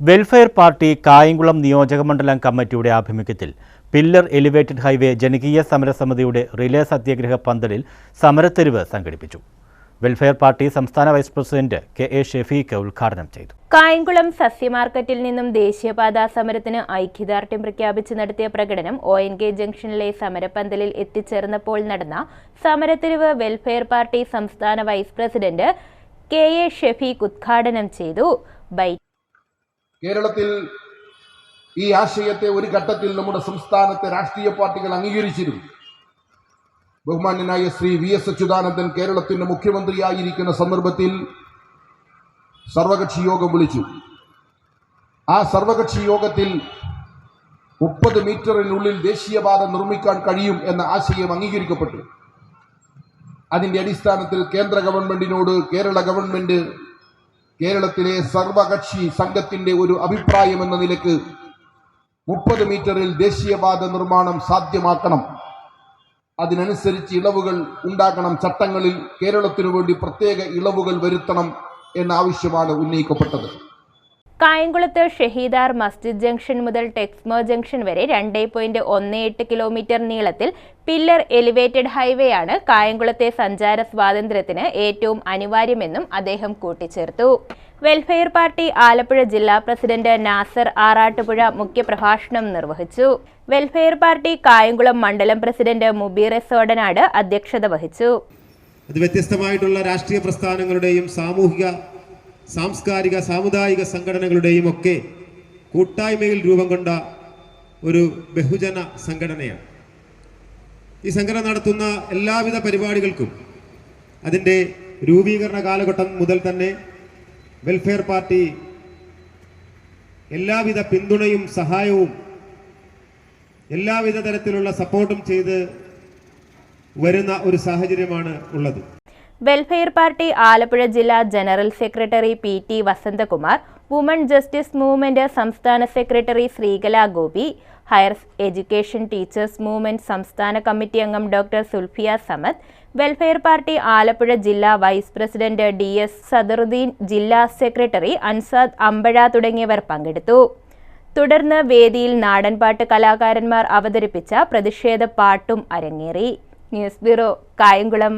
Welfare party Kayamkulam നിയോജക മണ്ഡലം കമ്മിറ്റിയുടെ ആഭിമുഖ്യത്തിൽ പില്ലർ എലിവേറ്റഡ് ഹൈവേ ജനകീയ സമരസമിതിയുടെ റിലേ സത്യാഗ്രഹ പന്തലിൽ സമരത്തെരുവ് സംഘടിപ്പിച്ചു. വെൽഫെയർ പാർട്ടി സംസ്ഥാന vice president K A Shafeeq ഉദ്ഘാടനം ചെയ്തു. കായംകുളം സസ്യമാർക്കറ്റിൽ നിന്നും ദേശീയപാതാ സമരത്തിന് ഐക്യദാർഢ്യം പ്രഖ്യാപിച്ച് നടത്തിയ പ്രകടനം ഒ എൻ കെ ജംഗ്ഷനിലെ സമരപന്തലിൽ എത്തിച്ചേർന്നപ്പോൾ നടന്ന സമരത്തിരിവ് വെൽഫെയർ പാർട്ടി സംസ്ഥാന vice president K A Shafeeq ഉദ്ഘാടനം ചെയ്തു. ബൈ കേരളത്തിൽ ഈ ആശയത്തെ ഒരു ഘട്ടത്തിൽ നമ്മുടെ സംസ്ഥാനത്തെ രാഷ്ട്രീയ പാർട്ടികൾ അംഗീകരിച്ചിരുന്നു. ബഹുമാന്യനായ ശ്രീ വി എസ് അച്യുതാനന്ദൻ കേരളത്തിന്റെ മുഖ്യമന്ത്രിയായിരിക്കുന്ന സന്ദർഭത്തിൽ സർവകക്ഷി യോഗം വിളിച്ചു. ആ സർവകക്ഷി യോഗത്തിൽ മുപ്പത് മീറ്ററിനുള്ളിൽ ദേശീയപാത നിർമ്മിക്കാൻ കഴിയും എന്ന ആശയം അംഗീകരിക്കപ്പെട്ടു. അതിന്റെ അടിസ്ഥാനത്തിൽ കേന്ദ്ര ഗവൺമെന്റിനോട് കേരള ഗവൺമെന്റ് കേരളത്തിലെ സർവകക്ഷി സംഘത്തിന്റെ ഒരു അഭിപ്രായം എന്ന നിലയ്ക്ക് മുപ്പത് മീറ്ററിൽ ദേശീയപാത നിർമ്മാണം സാധ്യമാക്കണം. അതിനനുസരിച്ച് ഇളവുകൾ ഉണ്ടാക്കണം ചട്ടങ്ങളിൽ കേരളത്തിനു വേണ്ടി പ്രത്യേക ഇളവുകൾ വരുത്തണം എന്ന ആവശ്യമാണ് ഉന്നയിക്കപ്പെട്ടത്. കായംകുളത്ത് ഷഹീദാർ മസ്ജിദ് ജംഗ്ഷൻ മുതൽ ടെക്സ്മോ ജംഗ്ഷൻ വരെ രണ്ട് പോയിന്റ് ഒന്ന് എട്ട് കിലോമീറ്റർ നീളത്തിൽ പില്ലർ എലിവേറ്റഡ് ഹൈവേ ആണ് കായംകുളത്തെ സഞ്ചാര സ്വാതന്ത്ര്യത്തിന് ഏറ്റവും അനിവാര്യമെന്നും അദ്ദേഹം കൂട്ടിച്ചേർത്തു. വെൽഫെയർ പാർട്ടി ആലപ്പുഴ ജില്ലാ പ്രസിഡന്റ് നാസർ ആറാട്ടുപുഴ മുഖ്യപ്രഭാഷണം നിർവഹിച്ചു. വെൽഫെയർ പാർട്ടി കായംകുളം മണ്ഡലം പ്രസിഡന്റ് മുബീർ സോടനാട് അധ്യക്ഷത വഹിച്ചു. വ്യത്യസ്തമായിട്ടുള്ള രാഷ്ട്രീയ പ്രസ്ഥാനങ്ങളുടെയും സാമൂഹിക സാംസ്കാരിക സാമുദായിക സംഘടനകളുടെയും ഒക്കെ കൂട്ടായ്മയിൽ രൂപം കൊണ്ട ഒരു ബഹുജന സംഘടനയാണ്. ഈ സംഘടന നടത്തുന്ന എല്ലാവിധ പരിപാടികൾക്കും അതിന്റെ രൂപീകരണ കാലഘട്ടം മുതൽ തന്നെ വെൽഫെയർ പാർട്ടി എല്ലാവിധ പിന്തുണയും സഹായവും എല്ലാവിധ തരത്തിലുള്ള സപ്പോർട്ടും ചെയ്ത് വരുന്ന ഒരു സാഹചര്യമാണ് ഉള്ളത്. വെൽഫെയർ പാർട്ടി ആലപ്പുഴ ജില്ലാ general secretary P T Vasanthakumar woman justice movement സംസ്ഥാന secretary Sreekala Gopi higher education teachers movement സംസ്ഥാന കമ്മിറ്റി അംഗം doctor Sulfiya Samad Welfare Party Alappuzha ജില്ലാ vice president D S Sadaruddeen ജില്ലാ സെക്രട്ടറി അൻസാദ് അമ്പഴ തുടങ്ങിയവർ പങ്കെടുത്തു. തുടർന്ന് വേദിയിൽ നാടൻപാട്ട് കലാകാരന്മാർ അവതരിപ്പിച്ച പ്രതിഷേധ പാട്ടും അരങ്ങേറി. News bureau Kayamkulam.